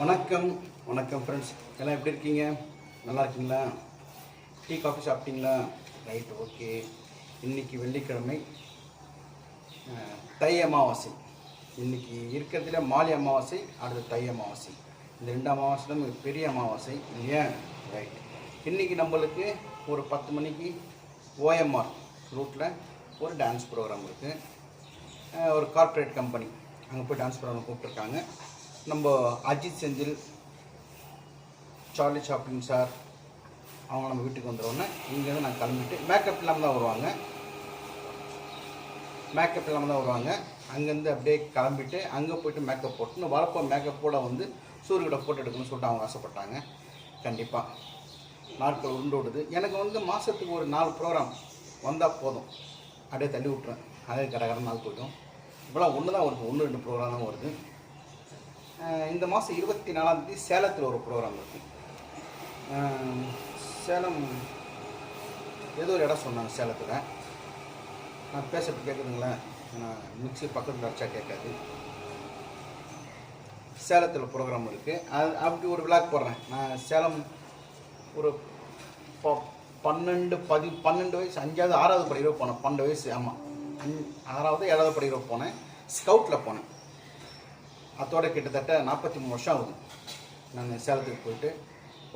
வணக்கம் வணக்கம் ஃப்ரெண்ட்ஸ் எல்லாம் எப்படி இருக்கீங்க? நல்லா இருக்கீங்களா? டீ காஃபி சாப்பிட்டீங்களா? Right okay. இன்னைக்கு வெள்ளிக்கிழமை. தை அமாவாசை. இன்னைக்கு இருக்கிறதுல மாலை அமாவாசை அடுத்து தை அமாவாசை. இந்த ரெண்டு அமாவாசை மிக பெரிய அமாவாசை இல்லையா? ரைட். இன்னைக்கு நம்மளுக்கு ஒரு பத்து மணிக்கு ஓஎம்ஆர் ரூட்டில் ஒரு டான்ஸ் ப்ரோக்ராம் இருக்குது ஒரு கார்ப்பரேட் கம்பெனி அங்கே போய் டான்ஸ் ப்ரோக்ராம் கூப்பிட்ருக்காங்க நம்ம Ajith Senthil Charlie Chaplin sir அவங்க நம்ம வீட்டுக்கு வந்துடுவோன்னே இங்கேருந்து நான் கிளம்பிட்டு மேக்கப் இல்லாமல் தான் வருவாங்க. மேக்கப் இல்லாமல் தான் வருவாங்க. அங்கேருந்து அப்படியே கிளம்பிட்டு அங்கே போய்ட்டு மேக்கப் போட்டுன்னு வரப்போ மேக்கப்போட வந்து சூரியயோட ஃபோட்டோ எடுக்கணும்னு சொல்லிட்டு அவங்க ஆசைப்பட்டாங்க. கண்டிப்பாக நாட்கள் உண்டு விடுது எனக்கு வந்து மாதத்துக்கு ஒரு நாலு ப்ரோக்ராம் வந்தால் போதும். அப்படியே தள்ளி விட்ருவேன் அதே கடகட நாள் போய்டும். இப்போலாம் ஒன்று தான் வருது. ஒன்று ரெண்டு ப்ரோக்ராம் தான் வருது. இந்த மாதம் இருபத்தி நாலாம் தேதி சேலத்தில் ஒரு ப்ரோக்ராம் இருக்குது சேலம் ஏதோ ஒரு இடம் சொன்னாங்க சேலத்தில். நான் பேசுறது கேட்குதுங்களா நான் மிக்ஸி பக்கத்தில் அடிச்சா கேட்காது. சேலத்தில் ப்ரோக்ராம் இருக்குது அது அப்படி ஒரு விழாக்கு போடுறேன். நான் சேலம் ஒரு ப- பன்னெண்டு பதி பன்னெண்டு வயசு அஞ்சாவது ஆறாவது படிக்கிற போனேன். பன்னெண்டு வயசு ஆமாம் அஞ் ஆறாவது ஏழாவது படிக்கிற போனேன். ஸ்கவுட்டில் போனேன். அதோட கிட்டத்தட்ட நாற்பத்தி மூணு வருஷம் ஆகுது. நான் சேலத்துக்கு போயிட்டு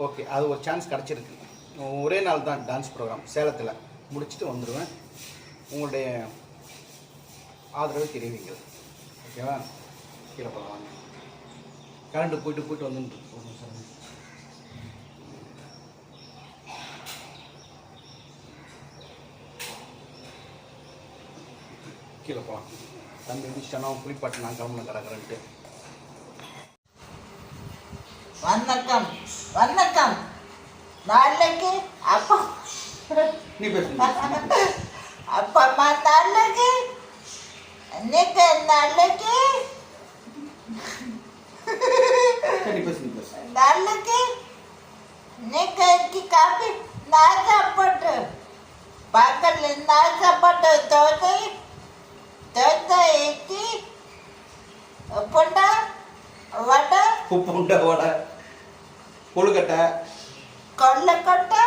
ஓகே அது ஒரு சான்ஸ் கிடச்சிருக்கு. ஒரே நாள் தான் டான்ஸ் ப்ரோக்ராம் சேலத்தில். முடிச்சுட்டு வந்துடுவேன் உங்களுடைய ஆதரவை தெரிவிங்கள் ஓகேவா கீழே போகலாம் கரண்ட்டு போயிட்டு போயிட்டு வந்து கீழே போகலாம் தம்பி முடிச்சிட்டானா குளிப்பாட்டு நான் கிளம்புன கிடக்குறேன்ட்டு. வணக்கம். வணக்கம். நாளைக்கு அப்பா. நீ பேசுங்க. அப்பா அம்மா நாளைக்கு. இன்னைக்கு நாளைக்கு. நாளைக்கு. இன்னைக்கு காப்பி நான் சாப்பாட்டு பக்கத்தில் நான் சாப்பாட்டு தோசை. தோசை இட்லி புண்டா வடை? உப்பு உண்டை வடை. கொழுக்கட்டை கொள்ளக்கொட்டை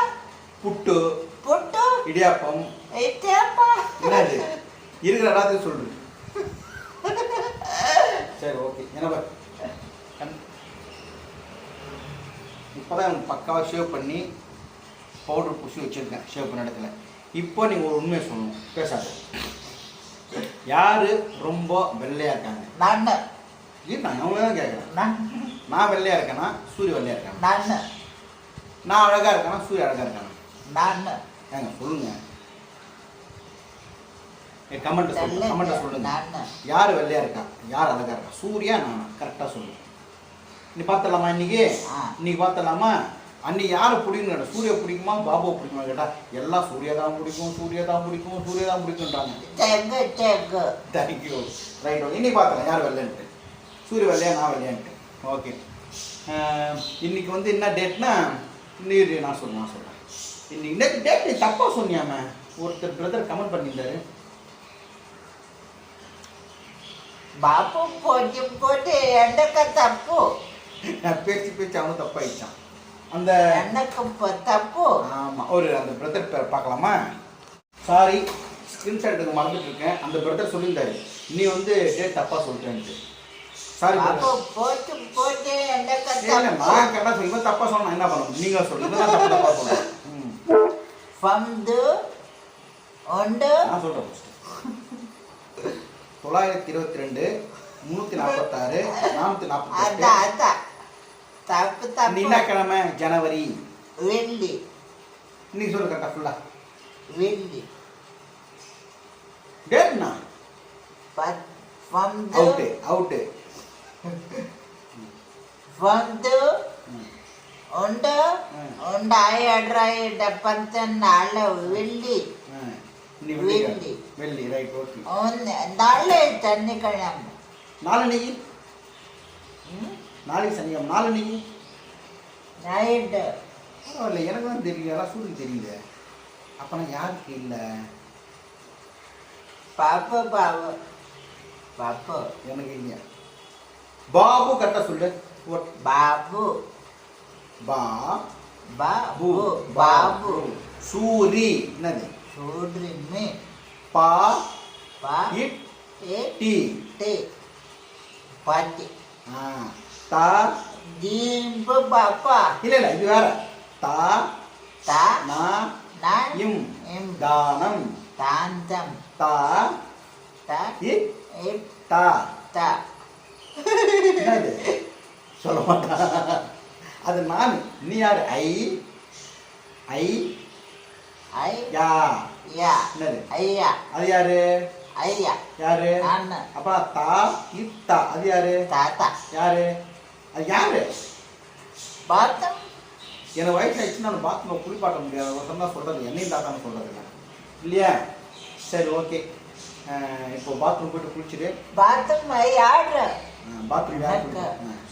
புட்டு புட்டு இடியாப்பம். இடியாப்பா என்னது? இருக்கிற எல்லாத்தையும் சொல்லு. சரி ஓகே. என்ன இப்போதான் பக்காவாக ஷேவ் பண்ணி பவுடர் பூசி வச்சுருக்கேன் ஷேவ் பண்ண இடத்துல. இப்போ நீங்கள் ஒரு உண்மையை சொல்லணும். பேசாத. யார் ரொம்ப வெள்ளையாக இருக்காங்க? நான் இது நான் அவங்க தான் கேட்குறேன் நான். நான் வெள்ளையாக இருக்கேனா? சூரிய வெள்ளையாக இருக்கானா? நான் நான் அழகாக இருக்கேனா? சூரிய அழகாக இருக்கானா? நான் ஏங்க சொல்லுங்க. கமெண்ட் சொல்லுங்க. கமெண்ட்டை சொல்லுங்க. யார் வெள்ளையா இருக்கா? யார் அழகா இருக்கா? சூர்யா நானா கரெக்டாக சொல்லுங்க நீ பார்த்தலாமா இன்னைக்கு. இன்னைக்கு பார்த்தலாமா அன்னைக்கு யாரை பிடிக்கும் சூர்யா பிடிக்குமா? பாபுவை பிடிக்குமா கேட்டா எல்லாம் சூர்யா தான் பிடிக்கும் சூர்யா தான் பிடிக்கும் சூர்யா தான் தெகு தேங்க்யூ ரைட் இன்னைக்கு பார்த்தலாம் யார் வெள்ளைன்ட்டு? சூரிய வெள்ளையா நான் வெள்ளையான்ட்டு? ஓகே um, இன்னைக்கு வந்து என்ன டேட்னா இன்னைக்கு நான் சொல்லுவேன் நான் சொல்கிறேன் இன்னைக்கு டேட் டேட் நீ தப்பாக சொன்னியாமே. ஒருத்தர் பிரதர் கமெண்ட் பண்ணியிருந்தாரு. பாப்பு போட்டு போட்டு எனக்கு தப்பு? பேச்சு பேச்சு அவனும் தப்பாயிடுச்சான் அந்த எனக்கு தப்பு? ஆமாம் ஒரு அந்த பிரதர் பார்க்கலாமா? சாரி ஸ்கிரீன்ஷாட் எடுக்க மறந்துட்டு இருக்கேன். அந்த பிரதர் சொல்லியிருந்தாரு நீ வந்து டேட் தப்பாக சொல்லிட்டேன்ட்டு. சாரி போட்டு போட்டு என்ன நான் கரெக்டாக சொல்லுவேன் தப்பாக சொன்னால் என்ன பண்ணணும்? நீங்கள் சொல்லுங்கள் நான் தப்பு தப்பாக சொன்னேன். வந்து நான் சொல்கிறேன் தொள்ளாயிரத்தி இருபத்தி ரெண்டு முந்நூற்றி நாற்பத்தாறு நானூற்றி நாற்பத்தி தப்பு தப்பு. நின்னாக்கிழமை ஜனவரி. வெள்ளி. நீ சொல்லு கரெக்டாக ஃபுல்லாக வெள்ளி. டேட்னா பத் அவுட்டு அவுட்டு ஒன்று ஒன்று ஆயிரம் டெப்பத்து நாலு வெள்ளி இன்னைக்கு வெள்ளி. வெள்ளி வெள்ளி ரைட் ஓகே ஒன்று நாலு சனிக்கிழமை நாளன்னைக்கு ம்? நாளைக்கு சனிக்கிழமை நாளன்னைக்கு நைட்டு பரவாயில்ல எனக்கு தான் தெரியல எல்லாம் சூரியனுக்கு தெரியல அப்போ நான் யாருக்கு இல்லை பாப்பு பாபு பாப்பு எனக்கு இல்லையா பாபு கரெக்டாக சொல்லு. பாபு. பா பாபு பாபு. சூரி. என்னது? சூரி மீ பா பா இட் டி. டி. பாட்டி. ஆ தா. தீம்பு பாப்பா. இல்ல இல்ல இது வேற. தா தா நா நான் இம் இம். தானம். தாந்தம். தா தா இப் தா. தா. என்னது? சொல்ல மாட்டா அது நான் நீ யாரு? ஐ ஐ ஐ யா. யா. என்னது? ஐயா அது யாரு? ஐயா யாரு? நான். அப்புறம் தா இத்தா. அது யாரு? தாத்தா. யாரு? அது யாரு? பாத்தம். எனக்கு வயசு ஆயிடுச்சு நான் பாத்ரூம் குளிப்பாட்ட முடியாது. ஒருத்தன் தான் சொல்றது. என்னையும் தாத்தான்னு இல்லை. இல்லையா? சரி ஓகே. இப்போ பாத்ரூம் போயிட்டு குளிச்சுட்டு. பாத்தம் ஐ ஆடுற பாத்ரூம் யார்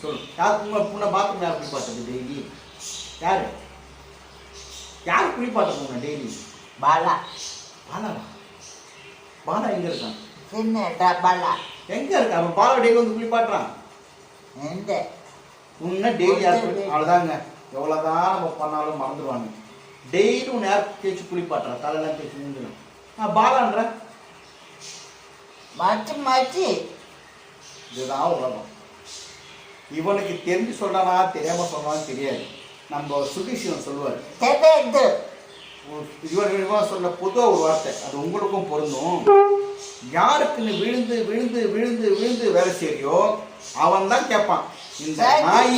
சொல்லு. யார் உங்க புண்ண பாத்ரூம் யார் குளிப்பாட்டுறது டெய்லி? யாரு? யார் குளிப்பாட்ட போங்க டெய்லி? பாலா. பாலாவா? பாலா எங்க இருக்கான் சின்ன டபாலா எங்க இருக்கான் அவன் பாலா டெய்லி வந்து குளிப்பாட்டுறான். எந்த உன்ன டெய்லி யார். அவ்வளோதாங்க எவ்வளோதான் நம்ம பண்ணாலும் மறந்துடுவாங்க டெய்லி உன் யார் தேய்ச்சி குளிப்பாட்டுறா? தலையெல்லாம் தேய்ச்சி நான் பாலான்ற மாற்றி மாற்றி. இதுதான் உலகம். இவனுக்கு தெரிஞ்சு சொல்றானா தெரியாம சொல்றான்னு தெரியாது. நம்ம சுதீஷன் சொல்லுவார். இவன் இவன் சொன்ன பொதுவாக ஒரு வார்த்தை அது உங்களுக்கும் பொருந்தும். யாருக்கு நீ விழுந்து விழுந்து விழுந்து விழுந்து வேலை செய்யறியோ அவன் தான் கேட்பான் இந்த நாய்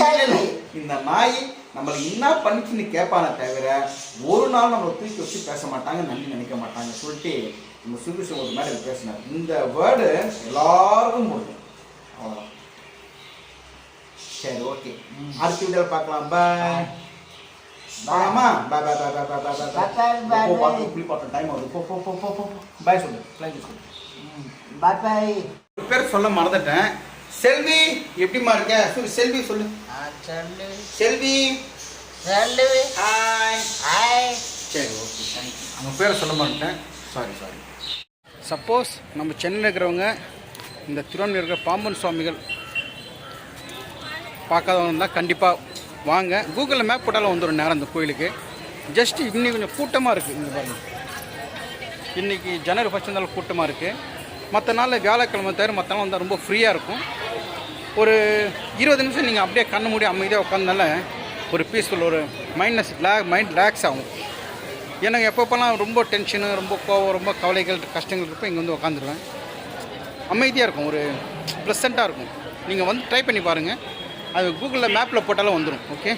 இந்த நாய் நம்மளுக்கு என்ன பண்ணிச்சுன்னு கேட்பானே தவிர ஒரு நாள் நம்மளை தூக்கி வச்சு பேச மாட்டாங்க நன்றி நினைக்க மாட்டாங்க சொல்லிட்டு நம்ம சுதீஷன் ஒரு மேடம் பேசினார். இந்த வேர்டு எல்லாருக்கும் முடியும் அவ்வளோதான் சரி ஓகே அடுத்த வீடியோவில் பார்க்கலாம் bye Payamma bye bye bye bye bye bye bye bye, bye, போ டைம் ஆகுது போ போ போ போ போ பாய் சொல்லு ஃப்ளைட் சொல்லு பாய் பாய் ஒரு பேர் சொல்ல மறந்துட்டேன். செல்வி எப்படிம்மா இருக்க? சொல்லு செல்வி சொல்லு. செல்வி. சொல்லு. ஹாய் ஹாய் சரி ஓகே தேங்க்யூ அவங்க பேரை சொல்ல மாட்டேன் சாரி சாரி சப்போஸ் நம்ம சென்னையில் இருக்கிறவங்க இந்த திருவண்ணூர் இருக்கிற பாம்பன் சுவாமிகள் பார்க்காதவங்க இருந்தால் கண்டிப்பாக வாங்க. கூகுளில் மேப் போட்டாலும் வந்துடும் நேரம் இந்த கோயிலுக்கு. ஜஸ்ட் இன்னி கொஞ்சம் கூட்டமாக இருக்குது இங்கே பாருங்கள் இன்றைக்கி ஜனவரி ஃபஸ்ட் இருந்தாலும் கூட்டமாக இருக்குது மற்ற நாளில் வியாழக்கிழமை தவிர மற்ற நாள் வந்தால் ரொம்ப ஃப்ரீயாக இருக்கும். ஒரு இருபது நிமிஷம் நீங்கள் அப்படியே கண்ணு மூடி அமைதியாக உட்காந்தனால ஒரு பீஸ்ஃபுல் ஒரு மைண்ட்னஸ் லே மைண்ட் ரிலாக்ஸ் ஆகும். எனக்கு எப்பப்போலாம் ரொம்ப டென்ஷனு ரொம்ப கோவம் ரொம்ப கவலைகள் கஷ்டங்கள் இருப்போ இங்கே வந்து உட்காந்துருவேன் அமைதியாக இருக்கும் ஒரு ப்ளசண்ட்டாக இருக்கும். நீங்கள் வந்து ட்ரை பண்ணி பாருங்கள் அது கூகுளில் மேப்பில் போட்டாலும் வந்துடும் ஓகே